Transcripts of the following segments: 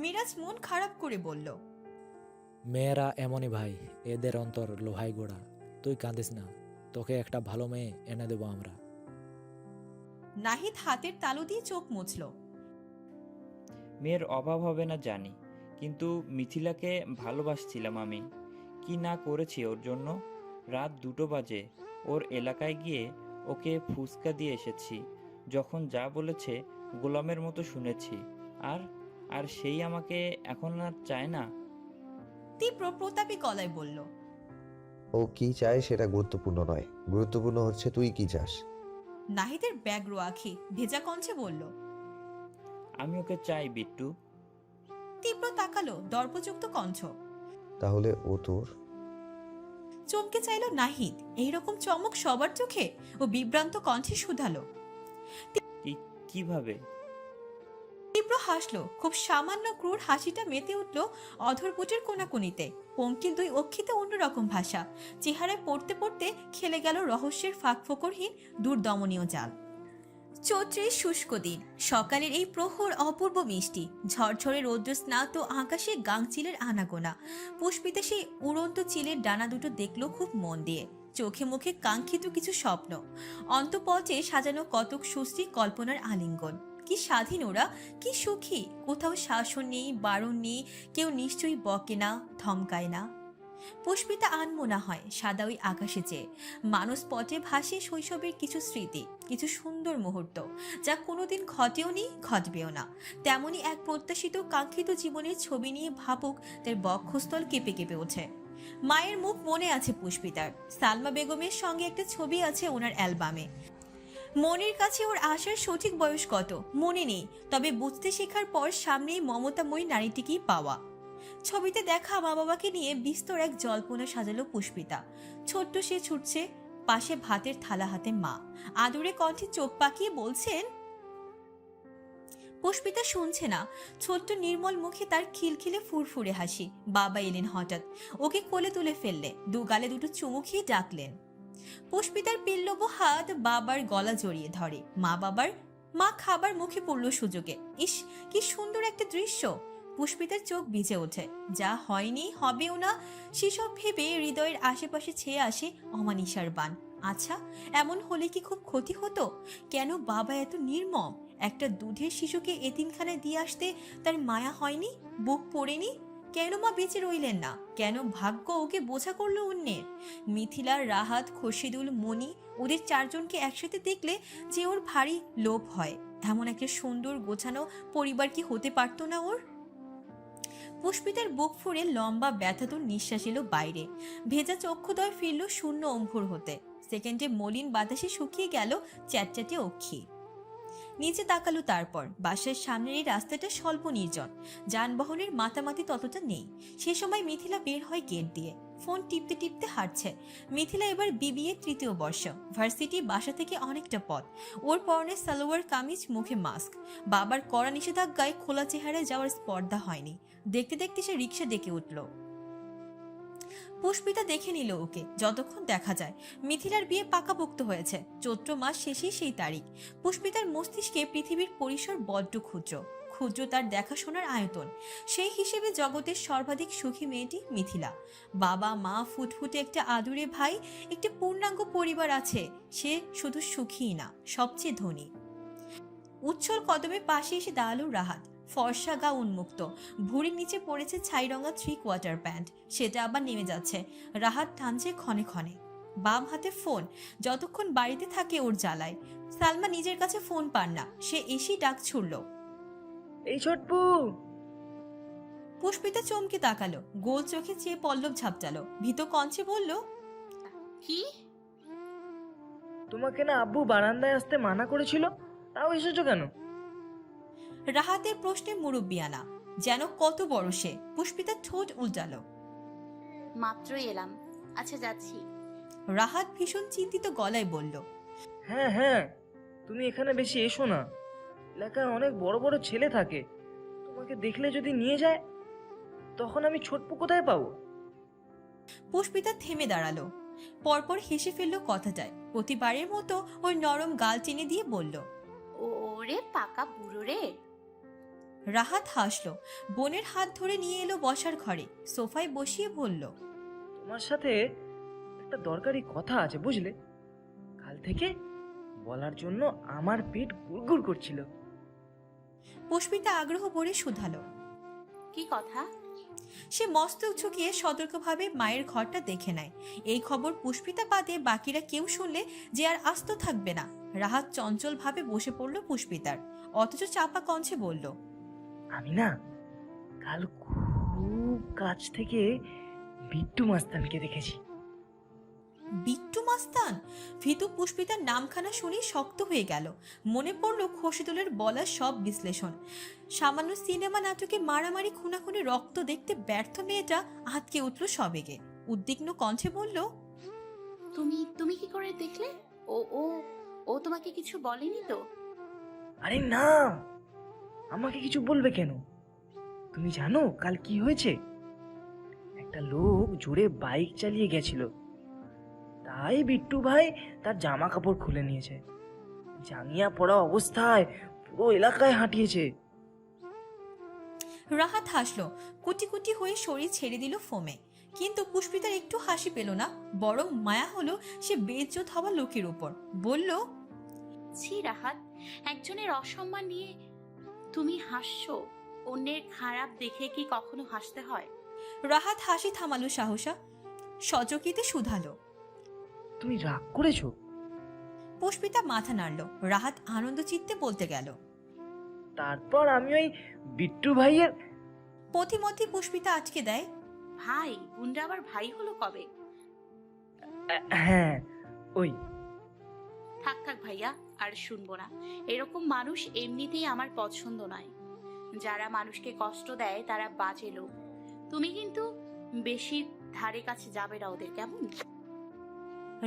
মিরাজ মন খারাপ করে বলল মেয়েরা এমনই ভাই এদের অন্তর লোহাই গোড়া। তুই কাঁদিস না তোকে একটা ভালো মেয়ে এনে দেবো আমরা। নাহিদ হাতের তালু দিয়ে চোখ মুছল। মেয়ের অভাব হবে না জানি কিন্তু মিথিলাকে ভালোবাসছিলাম আমি। কি না করেছি ওর জন্য? রাত দুটো বাজে ওর এলাকায় গিয়ে ওকে ফুসকা দিয়ে এসেছি। যখন যা বলেছে গোলামের মতো শুনেছি আর আর সেই আমাকে এখন আর চায় না। তীব্র প্রতাপী গলায় বলল ও কি চায় সেটা গুরুত্বপূর্ণ নয়। গুরুত্বপূর্ণ হচ্ছে তুই কি চাস? নাহিদের ব্যাগ্র আখি ভেজা কঞ্চে বলল আমি ওকে চাই বিট্টু। তীব্র তাকালো দর্পযুক্ত কণ্ঠ তাহলে ও তোর? চমকে চাইল নাহিদ এইরকম চমক সবার চোখে ও বিভ্রান্ত কণ্ঠে শুধালো। কি কীভাবে? তীব্র হাসলো। খুব সামান্য ক্রূর হাসিটা মেতে উঠল অধরপুটের কোনাকুনিতে। পঙ্কিল দুই অক্ষিতে অন্যরকম ভাষা। চেহারায় পড়তে পড়তে খেলে গেল রহস্যের ফাঁক ফোকরহীন দুর্দমনীয় জাল। চৈত্রের শুষ্ক দিন। সকালের এই প্রহর অপূর্ব মিষ্টি। ঝরঝরে রৌদ্র স্নাত আকাশে গাংচিলের আনাগোনা। পুষ্পিতা সেই উড়ন্ত চিলের ডানা দুটো দেখল খুব মন দিয়ে। চোখে মুখে কাঙ্ক্ষিত কিছু স্বপ্ন। অন্তপথে সাজানো কতক সুশ্রী কল্পনার আলিঙ্গন। কি স্বাধীন ওরা? কি সুখী? কোথাও শাসন নেই, বারণ নেই, কেউ নিশ্চয়ই বকে না, ধমকায় না। পুষ্পিতা আনমোনা হয়, সাদা ওই আকাশে চেয়ে। মানুষ পটে ভাসে শৈশবের কিছু স্মৃতি, কিছু সুন্দর মুহূর্ত, যা কোনোদিন ঘটেও নি, ঘটবেও না। তেমনি এক প্রত্যাশিত, কাঙ্ক্ষিত জীবনের ছবি নিয়ে ভাবুক, তার বক্ষস্থল কেঁপে কেঁপে ওঠে। মায়ের মুখ মনে আছে পুষ্পিতার। সালমা বেগমের সঙ্গে একটা ছবি আছে ওনার অ্যালবামে। মনের কাছে ওর আসার সঠিক বয়স কত? মনে নেই, তবে বুঝতে শেখার পর সামনেই মমতাময়ী নারীটিকেই পাওয়া। ছবিতে দেখা মা বাবাকে নিয়ে বিস্তর এক জল্পনা সাজালো পুষ্পিতা। ছোট্ট সে ছুটছে, পাশে ভাতের থালা হাতে মা। আদুরে কণ্ঠে চোখ পাকিয়ে বলছেন, পুষ্পিতা শুনছে না। ছোট্ট নির্মল মুখে তার খিলখিলে ফুরফুরে হাসি। বাবা এলেন হঠাৎ। ওকে কোলে তুলে ফেললে। দু গালে দুটো চুমু খেয়ে ডাকলেন। পুষ্পিতার পিল্লব হাত বাবার গলা জড়িয়ে ধরে। মা বাবার, মা খাবার মুখে পড়ল সুযোগে। ইস, কি সুন্দর একটা দৃশ্য। পুষ্পিতার চোখ ভিজে ওঠে। যা হয়নি, হবেও না, সেসব ভেবে হৃদয়ের আশেপাশে ছেয়ে আসে অমানিসার বান আচ্ছা এমন হলে কি খুব ক্ষতি হতো? কেন বাবা এত নির্মম? একটা দুধের শিশুকে এতিমখানায় দিয়ে আসতে তার মায়া হয়নি? বুক পড়েনি? কেন মা বেঁচে রইলেন না? কেন ভাগ্য ওকে বোঝা করল অন্যের? মিথিলা, রাহাত খসিদুল মণি ওদের চারজনকে একসাথে দেখলে যে ওর ভারী লোভ হয়। এমন একটা সুন্দর, গোছানো পরিবার কি হতে পারতো না ওর? পুষ্পিতার বুক ফুঁড়ে লম্বা, ব্যথাতুর নিঃশ্বাস এলো বাইরে। ভেজা চক্ষুদয় ফিরল শূন্য অঙ্কুর হতে। সেকেন্ডে মলিন বাতাসে শুকিয়ে গেল চ্যাটচ্যাটে অক্ষি। নিচে তাকালো তারপর। বাসার সামনের এই রাস্তাটা স্বল্প নির্জন। যানবাহনের মাতামাতি ততটা নেই। সে সময় মিথিলা বের হয় গেট দিয়ে। ফোন টিপতে টিপতে হাঁটছে। মিথিলা এবার বিবিএ তৃতীয় বর্ষ। ভার্সিটি বাসা থেকে অনেকটা পথ। ওর পরনে সালোয়ার কামিজ, মুখে মাস্ক। বাবার কড়া নিষেধাজ্ঞায় খোলা চেহারায় যাওয়ার স্পর্ধা হয়নি। দেখতে দেখতে সে রিক্সা ডেকে উঠল। পুষ্পিতা দেখে নিল ওকে, যতক্ষণ দেখা যায়। মিথিলার বিয়ে পাকাপোক্ত হয়েছে। চৈত্র মাস শেষেই সেই তারিখ। পুষ্পিতার মস্তিষ্কে পৃথিবীর পরিসর বড্ড ক্ষুদ্র। ক্ষুদ্র তার দেখাশোনার আয়তন। সেই হিসেবে জগতের সর্বাধিক সুখী মেয়েটি মিথিলা। বাবা, মা, ফুটফুটে একটা আদুরে ভাই, একটি পূর্ণাঙ্গ পরিবার আছে। সে শুধু সুখীই না, সবচেয়ে ধনী। উচ্ছল কদমে পাশে এসে দাঁড়াল রাহাত। ফর্সা গা উন্মুক্ত। ভুঁড়ির নিচে পড়েছে ছাইরঙা থ্রি কোয়ার্টার প্যান্ট সেটা আবার নেমে যাচ্ছে। রাহাত টানছে ক্ষণে ক্ষণে। বাম হাতে ফোন যতক্ষণ বাড়িতে থাকে ওর জ্বালায়। সালমা নিজের কাছে ফোন পান না। সে এসেই ডাক ছুড়ল। এই ছোটপু। পুষ্পিতা চমকে তাকালো। গোল চোখে চেয়ে পল্লব ঝাপটালো। ভীত কঞ্চে বলল কি? তোমাকে না আব্বু বারান্দায় আসতে মানা করেছিল তাও এসেছ কেন? রাহাতের প্রশ্নে মুরব্বিয়ানা যেন কত বড় সে পুষ্পিতা ঠোঁট উল্টালো। মাত্রই এলাম। আচ্ছা যাচ্ছি। রাহাত ভীষণ চিন্তিত গলায় বলল হ্যাঁ হ্যাঁ তুমি এখানে বেশি এসো না। এলাকায় অনেক বড় বড় ছেলে থাকে। তোমাকে দেখলে যদি নিয়ে যায় তখন আমি ছোটপু কোথায় পাবো? পুষ্পিতা থেমে দাঁড়াল। পরপর হেসে ফেলল কথাটায়। প্রতিবারের মতো ওর নরম গাল টেনে দিয়ে বলল ও ওরে পাকা বুড়ো রে। রাহাত হাসল বোনের হাত ধরে নিয়ে এলো বসার ঘরে সোফায় বসিয়ে বলল তোমার সাথে একটা দরকারি কথা আছে বুঝলে? কাল থেকে বলার জন্য আমার পেট গুড়গুড় করছিল। পুষ্পিতা আগ্রহ ভরে শুধালো। কি কথা? সে মস্তক ঝুঁকিয়ে সতর্কভাবে মায়ের ঘরটা দেখে নেয়। এই খবর পুষ্পিতা বাদে বাকিরা কেউ শুনলে যে আর আস্ত থাকবে না। রাহাত চঞ্চলভাবে বসে পড়ল পুষ্পিতার। অথচ চাপা কঞ্চে বলল আমি না কাল খুব কাছ থেকে বিট্টু মাস্তানকে দেখেছি। বিট্টু মাস্তান? ভীতু পুষ্পিতার নামখানা শুনেই শক্ত হয়ে গেল। মনে পড়ল খসিদুলের বলা সব বিশ্লেষণ। সামান্য সিনেমা নাটকে মারামারি খুনাখুনি রক্ত দেখতে ব্যর্থ মেয়েটা আতকে উঠল সবেগে। উদ্বিগ্ন কণ্ঠে বলল তুমি তুমি কি করে দেখলে? ও ও ও তোমাকে কিছু বলেনি তো? আরে না! আমাকে কিছু বলবে কেন? তুমি জানো কাল কি হয়েছে? একটা লোক জোরে বাইক চালিয়ে গেছিল। তাই বিট্টু ভাই তার জামা কাপড় খুলে নিয়েছে। জাঙ্গিয়া পড়া অবস্থায় পুরো এলাকায় হাঁটিয়েছে। রাহাত হাসলো কুটি কুটি হয়ে শরীর ছেড়ে দিল ফোমে। কিন্তু পুষ্পিতার একটু হাসি পেল না বরং মায়া হলো সে বেজ্জত হওয়া লোকের উপর। বলল ছি রাহাত একজনের অসম্মান নিয়ে তুমি হাসছো? অন্যের খারাপ দেখে কি কখনো হাসতে হয়? রাহাত হাসি থামালো সাহসা। সজকিতে শুধালো। তুমি রাগ করেছ? পুষ্পিতা মাথা নাড়ল। রাহাত আনন্দ চিত্তে বলতে গেল। তারপর আমি ওই বিট্টু ভাইয়ের পথিমধ্যে পুষ্পিতা আটকে দেয়। ভাই গুন্ডা আবার ভাই হলো কবে? হ্যাঁ ওই। থাক থাক ভাইয়া। আর শুনব না। এরকম মানুষ এমনিতেই আমার পছন্দ নয়। যারা মানুষকে কষ্ট দেয়, তারা বাজে লোক। তুমি কিন্তু বেশি ধারে কাছে যাবে না ওদের, কেমন?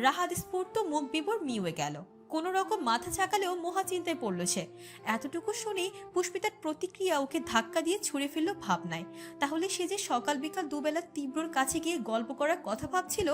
রাহাত স্ফূর্ত মুখ বিবর মিউয়ে গেল। কোন রকম মাথা চাকালেও মহা চিন্তায় পড়ল সে। এতটুকু শুনেই পুষ্পিতার প্রতিক্রিয়া ওকে ধাক্কা দিয়ে ছুঁড়ে ফেলল ভাবনায়। তাহলে সে যে সকাল বিকাল দুবেলা তীব্রর কাছে গিয়ে গল্প করার কথা ভাবছিল,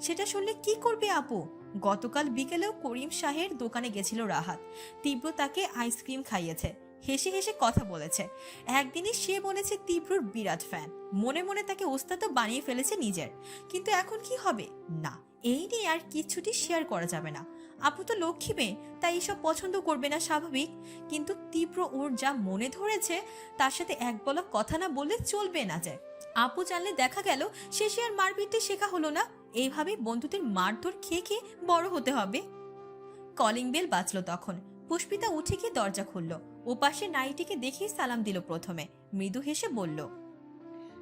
সেটা শুনলে কি করবে আপু? গতকাল বিকেলেও করিম শাহের দোকানে গেছিল রাহাত। তীব্র তাকে আইসক্রিম খাইয়েছে। হেসে হেসে কথা বলেছে। একদিনই সে বলেছে তীব্রর বিরাট ফ্যান। মনে মনে তাকে ওস্তাদও বানিয়ে ফেলেছে নিজের। কিন্তু এখন কি হবে? না, এই নিয়ে আর কিচ্ছুটি শেয়ার করা যাবে না। আপু তো লক্ষ্মী মেয়ে তাই এসব পছন্দ করবে না স্বাভাবিক। কিন্তু তীব্র ওর যা মনে ধরেছে তার সাথে এক বলা কথা না বললে চলবে না যায় আপু জানলে দেখা গেল শেষে আর মারপিটে শেখা হলো না। এইভাবে বন্ধুদের মারধর খেয়ে খেয়ে বড় হতে হবে। কলিং বেল বাঁচল তখন। পুষ্পিতা উঠে গিয়ে দরজা খুলল। ওপাশে নাইটিকে দেখেই সালাম দিল প্রথমে। মৃদু হেসে বলল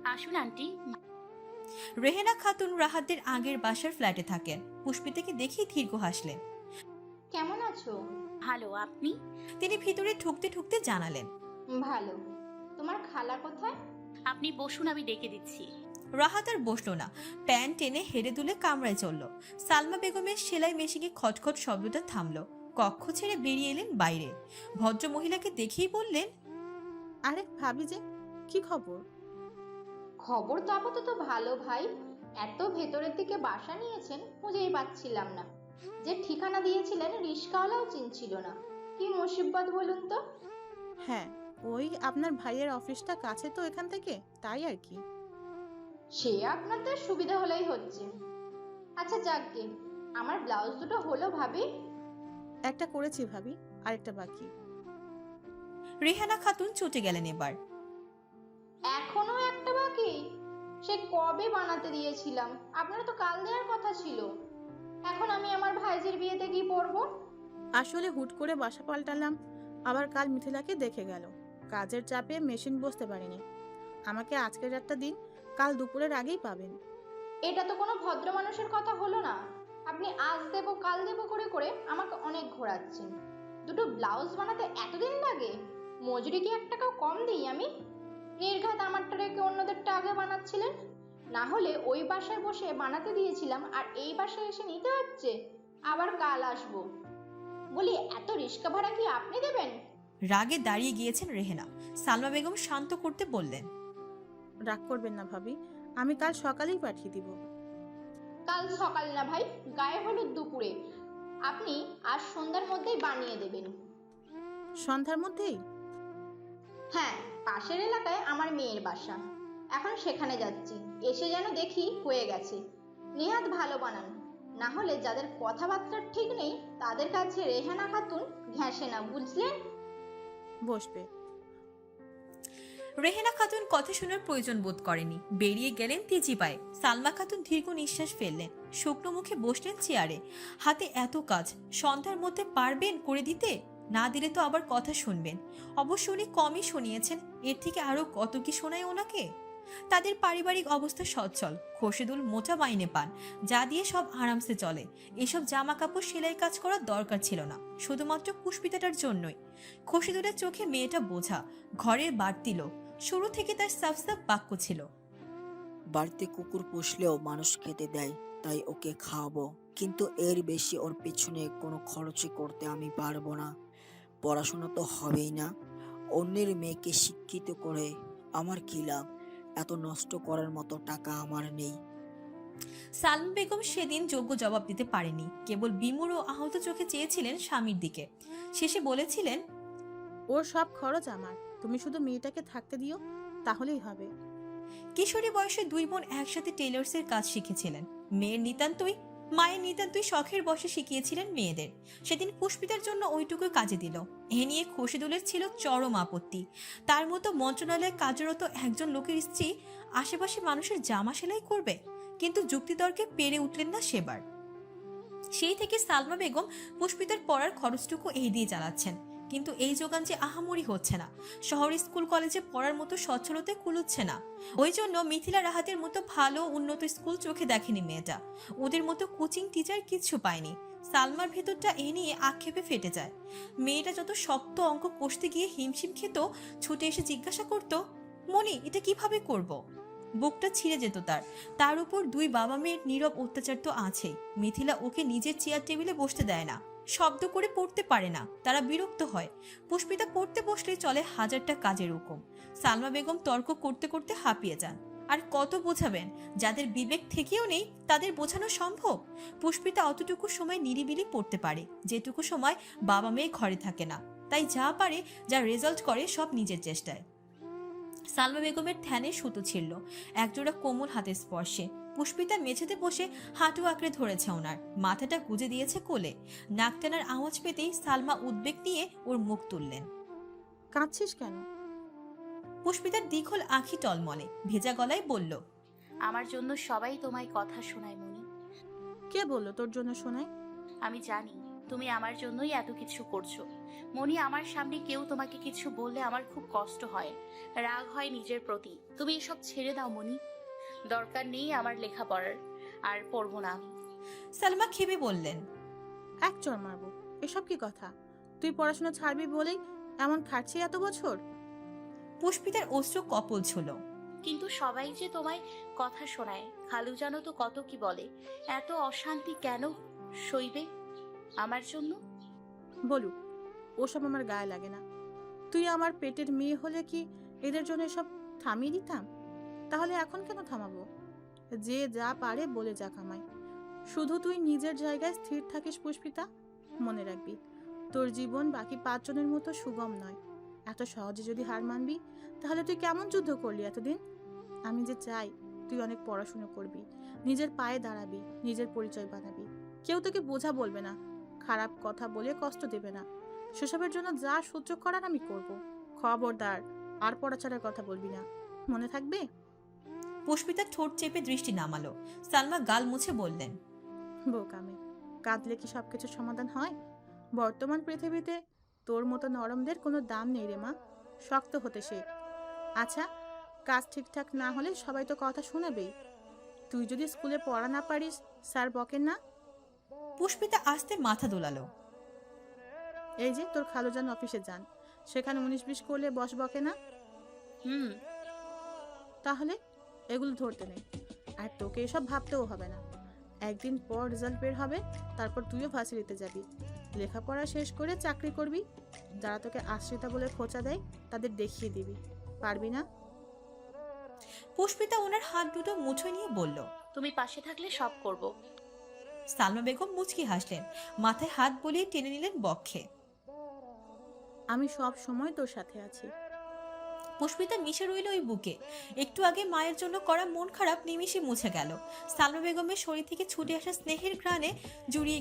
আসুন আন্টি। রেহেনা খাতুন রাহাতদের আগের বাসার ফ্ল্যাটে থাকেন। পুষ্পিতাকে দেখেই দীর্ঘ হাসলেন। কেমন আছো? ভালো আপনি? তিনি ভিতরে ঠুকতে ঠুকতে জানালেন। ভালো। তোমার খালা কোথায়? আপনি বসুন আমি ডেকে দিচ্ছি। রাহাত আর বসল না। প্যান্ট টেনে হেরে দুলে কামড়ায় চলল। সালমা বেগমের সেলাই মেশিনে খটখট শব্দটা থামলো। কক্ষ ছেড়ে বেরিয়ে এলেন বাইরে। ভদ্র মহিলাকে দেখেই বললেন আরে ভাবি যে কি খবর? খবর তো আপাতত ভালো ভাই। এত ভেতরের দিকে বাসা নিয়েছেন খুঁজেই পাচ্ছিলাম না। যে ঠিকানা দিয়েছিলেন রিস্কাওয়ালাও চিনছিল না। কি মুসিবত বলুন তো? হ্যাঁ ওই আপনার ভাইয়ের অফিসটা কাছে তো এখান থেকে তাই আর কি। সে আপনাদের সুবিধা হলেই হচ্ছে। আচ্ছা যাক যাকগে আমার ব্লাউজ দুটো হলো ভাবি। একটা করেছি ভাবি আরেকটা বাকি। রেহানা খাতুন চটে গেলেন এবার। এখনও একটা বাকি? সে কবে বানাতে দিয়েছিলাম? আপনার তো কাল দেওয়ার কথা ছিল। এখন আমি আমার ভাইজির বিয়েতে কি পরবো? আসলে হুট করে বাসা পাল্টালাম। আবার কাল মিথিলাকে দেখে গেল। কাজের চাপে মেশিন বসতে পারিনি। আমাকে আজকের একটা দিন কাল দুপুরের আগেই পাবেন। এটা তো কোনো ভদ্র মানুষের কথা হলো না। আপনি আজ দেবো কাল দেবো করে করে আমাকে অনেক ঘোরাচ্ছেন। দুটো ব্লাউজ বানাতে এতদিন লাগে? মজুরি কি এক টাকাও কম দিই আমি? নির্ঘাত আমারটা রেখে অন্যদেরটা আগে বানাচ্ছিলেন? না হলে ওই বাসায় বসে বানাতে দিয়েছিলাম আর এই বাসায় এসে নিতে হচ্ছে। আবার কাল আসব। বলি এত রিক্সা ভাড়া কি আপনি দেবেন? রাগে দাঁড়িয়ে গিয়েছেন রেহেনা। সালমা বেগম শান্ত করতে বললেন রাগ করবেন না ভাবি আমি কাল সকালেই পাঠিয়ে দিব। কাল সকাল না ভাই গায়ে হলুদ দুপুরে। আপনি আজ সন্ধ্যার মধ্যেই বানিয়ে দেবেন। সন্ধ্যার মধ্যেই? হ্যাঁ পাশের এলাকায় আমার মেয়ের বাসা। এখন সেখানে যাচ্ছি। এসে যেন দেখি হয়ে গেছে। নেহাত ভালো বানান। না হলে যাদের কথাবার্তা ঠিক নেই, তাদের কাছে রেহানা খাতুন ঘেঁষে না, বুঝলেন? বসবে। রেহেনা খাতুন কথা শোনার প্রয়োজন বোধ করেনি। বেরিয়ে গেলেন তেজি পায়ে সালমা খাতুন দীর্ঘ নিঃশ্বাস ফেললেন। শুকনো মুখে বসলেন চেয়ারে। হাতে এত কাজ, সন্ধ্যার মধ্যে পারবেন করে দিতে? না দিলে তো আবার কথা শুনবেন। অবশ্য উনি কমই শুনিয়েছেন। এর থেকে আরও কত কি শোনায় ওনাকে? তাদের পারিবারিক অবস্থা সচ্ছল। খোরশেদুল মোটা মাইনে পান, যা দিয়ে সব আরামসে চলে। এসব জামা কাপড় সেলাই কাজ করার দরকার ছিল না, শুধুমাত্র পুষ্পিতাটার জন্যই। খোরশেদুলের চোখে মেয়েটা বোঝা, ঘরের বাড়তি লোক। শুরু থেকে তার সাফ সাফ বাক্য ছিল। বাড়িতে কুকুর পুষলেও মানুষ খেতে দেয়, তাই ওকে খাওয়াবো। কিন্তু এর বেশি ওর পেছনে কোনো খরচই করতে আমি পারব না। পড়াশোনা তো হবেই না। অন্যের মেয়েকে শিক্ষিত করে আমার কি লাভ? এত নষ্ট করার মতো টাকা আমার নেই। সালমা বেগম সেদিন যোগ্য জবাব দিতে পারেনি। কেবল বিমুর ও আহত চোখে চেয়েছিলেন স্বামীর দিকে। শেষে বলেছিলেন ওর সব খরচ আমার। তুমি শুধু মেয়েটাকে থাকতে দিও তাহলেই হবে। কিশোরী বয়সে দুই বোন একসাথে টেলার্সের কাজ শিখেছিলেন। মেয়ের নিতান্তই মায়ের নিতান্তই শখের বসে শিখিয়েছিলেন মেয়েদের। সেদিন পুষ্পিতার জন্য ওইটুকু কাজে দিল। এ নিয়ে খসিদুলের ছিল চরম আপত্তি। তার মতো মন্ত্রণালয়ে কার্যরত একজন লোকের স্ত্রী আশেপাশে মানুষের জামা সেলাই করবে, কিন্তু যুক্তিতর্কে পেরে উঠলেন না সেবার। সেই থেকে সালমা বেগম পুষ্পিতার পড়ার খরচটুকু এই দিয়ে চালাচ্ছেন। কিন্তু এই যোগান যে আহামরি হচ্ছে না। শহর স্কুল, কলেজে পড়ার মতো সচ্ছলতায় কুলোচ্ছে না। ওই জন্য মিথিলা রাহাতের মতো ভালো, উন্নত স্কুল চোখে দেখেনি মেয়েটা। ওদের মতো কোচিং টিচার কিচ্ছু পায়নি। সালমার ভেতরটা এ নিয়ে আক্ষেপে ফেটে যায়। মেয়েটা যত শক্ত অঙ্ক কষতে গিয়ে হিমশিম খেত, ছুটে এসে জিজ্ঞাসা করত মনি এটা কীভাবে করব। বুকটা ছিঁড়ে যেত তার। তার উপর দুই বাবা মেয়ের নীরব অত্যাচার তো আছেই। মিথিলা ওকে নিজের চেয়ার টেবিলে বসতে দেয় না। শব্দ করে পড়তে পারে না, তারা বিরক্ত হয়। পুষ্পিতা পড়তে বসলে চলে হাজারটা কাজের হুকুম। সালমা বেগম তর্ক করতে করতে হাঁপিয়ে যান। আর কত বোঝাবেন, যাদের বিবেক থেকেও নেই, তাদের বোঝানো সম্ভব? পুষ্পিতা অতটুকু সময় নিরিবিলি পড়তে পারে, যেটুকু সময় বাবা মেয়ে ঘরে থাকে না। তাই যা পারে, যা রেজাল্ট করে, সব নিজের চেষ্টায়। সালমা বেগমের ধ্যানে সুতো ছিল একজোড়া কোমল হাতের স্পর্শে। পুষ্পিতা মেঝেতে বসে হাঁটু আঁকড়ে ধরেছে ওনার। মাথাটা গুজে দিয়েছে কোলে। নাক টানার আওয়াজ পেতেই সালমা উদ্বেগ নিয়ে ওর মুখ তুললেন। কাঁদছিস কেন? পুষ্পিতার দীঘল আঁখি টলমলে। ভেজা গলায় বলল আমার জন্য সবাই তোমায় কথা শোনায় মনি। কে বলল তোর জন্য শোনায়? আমি জানি তুমি আমার জন্যই এত কিছু করছ। মনি আমার সামনে কেউ তোমাকে কিছু বললে আমার খুব কষ্ট হয়। রাগ হয় নিজের প্রতি। তুমি এসব ছেড়ে দাও মনি। দরকার নেই আমার লেখাপড়ার আর পড়ব না আমি। সালমা খেপে বললেন এক চর মারবো এসব কি কথা? তুই পড়াশোনা ছাড়বি বলেই এমন খাটছি এত বছর? পুষ্পিতার অস্ত্র কপল ছিল। কিন্তু সবাই যে তোমায় কথা শোনায় খালু জানো তো কত কি বলে এত অশান্তি কেন সইবে আমার জন্য? বলুক ওসব আমার গায়ে লাগে না। তুই আমার পেটের মেয়ে হলে কি এদের জন্য এসব থামিয়ে দিতাম? তাহলে এখন কেন থামাবো? যে যা পারে বলে যা কামাই। শুধু তুই নিজের জায়গায় স্থির থাকিস পুষ্পিতা, মনে রাখবি, তোর জীবন বাকি পাঁচজনের মতো সুগম নয়। এত সহজে যদি হার মানবি, তাহলে তুই কেমন যুদ্ধ করলি এতদিন? আমি যে চাই, তুই অনেক পড়াশুনো করবি, নিজের পায়ে দাঁড়াবি, নিজের পরিচয় বানাবি। কেউ তোকে বোঝা বলবে না, খারাপ কথা বলে কষ্ট দেবে না। সেসবের জন্য যা সহ্য করার আমি করব। খবরদার, আর পড়াছাড়ার কথা বলবি না। মনে থাকবে? পুষ্পিতা ঠোঁট চেপে দৃষ্টি নামালো। সালমা গাল মুছে বললেন বোকামে। কাঁদলে কি সবকিছু সমাধান হয়? বর্তমান পৃথিবীতে তোর মতো নরমদের কোনো দাম নেই রে মা। শক্ত হতে সে আচ্ছা কাজ ঠিকঠাক না হলে সবাই তো কথা শোনাবেই। তুই যদি স্কুলে পড়া না পারিস স্যার বকেন না? পুষ্পিতা আস্তে মাথা দোলালো। এই যে তোর খালুজান অফিসে যান। সেখানে উনিশ বিশ করলে বস বকে না? হুম। তাহলে? এগুলো ধরতে নেই। আর তোকে এসব ভাবতেও হবে না। একদিন পর রেজাল্ট বের হবে তারপর তুইও ভার্সিটিতে যাবি। লেখাপড়া শেষ করে চাকরি করবি। যারা তোকে আশ্রিতা বলে খোঁচা দেয় তাদের দেখিয়ে দিবি। পারবি না? পুষ্পিতা ওনার হাত দুটো মুঠোয় নিয়ে বলল তুমি পাশে থাকলে সব করব। সালমা বেগম মুচকি হাসলেন মাথায় হাত বলিয়ে টেনে নিলেন বক্ষে। আমি সব সময় তোর সাথে আছি। পুষ্পিতা মিশে রইল ওই বুকে। একটু আগে মায়ের জন্য করা মন খারাপ নিমিষে মুছে গেল। সালমা বেগমের শরীর থেকে ছুটে আসা স্নেহের ঘ্রাণে জুড়িয়ে